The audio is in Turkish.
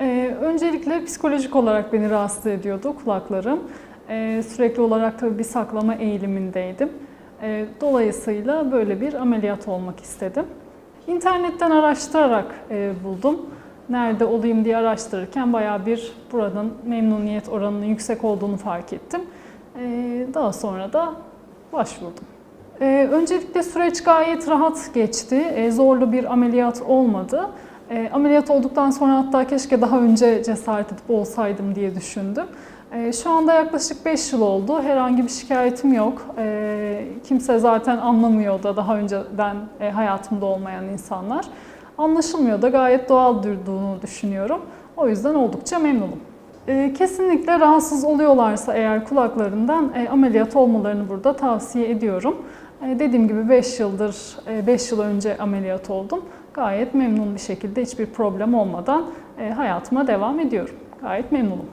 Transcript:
Ee, öncelikle psikolojik olarak beni rahatsız ediyordu kulaklarım. Ee, sürekli olarak tabii bir saklama eğilimindeydim. Ee, dolayısıyla böyle bir ameliyat olmak istedim. İnternetten araştırarak e, buldum. Nerede olayım diye araştırırken bayağı bir buranın memnuniyet oranının yüksek olduğunu fark ettim. Ee, daha sonra da başvurdum. Ee, öncelikle süreç gayet rahat geçti. Ee, zorlu bir ameliyat olmadı. Ee, ameliyat olduktan sonra hatta keşke daha önce cesaret edip olsaydım diye düşündüm. Ee, şu anda yaklaşık 5 yıl oldu. Herhangi bir şikayetim yok. Ee, kimse zaten anlamıyor da daha önceden e, hayatımda olmayan insanlar. Anlaşılmıyor da gayet doğal durduğunu düşünüyorum. O yüzden oldukça memnunum. Ee, Kesinlikle rahatsız oluyorlarsa eğer kulaklarından e, ameliyat olmalarını burada tavsiye ediyorum. E, Dediğim gibi 5 yıldır, 5 yıl önce ameliyat oldum. Gayet memnun bir şekilde hiçbir problem olmadan e, hayatıma devam ediyorum. Gayet memnunum.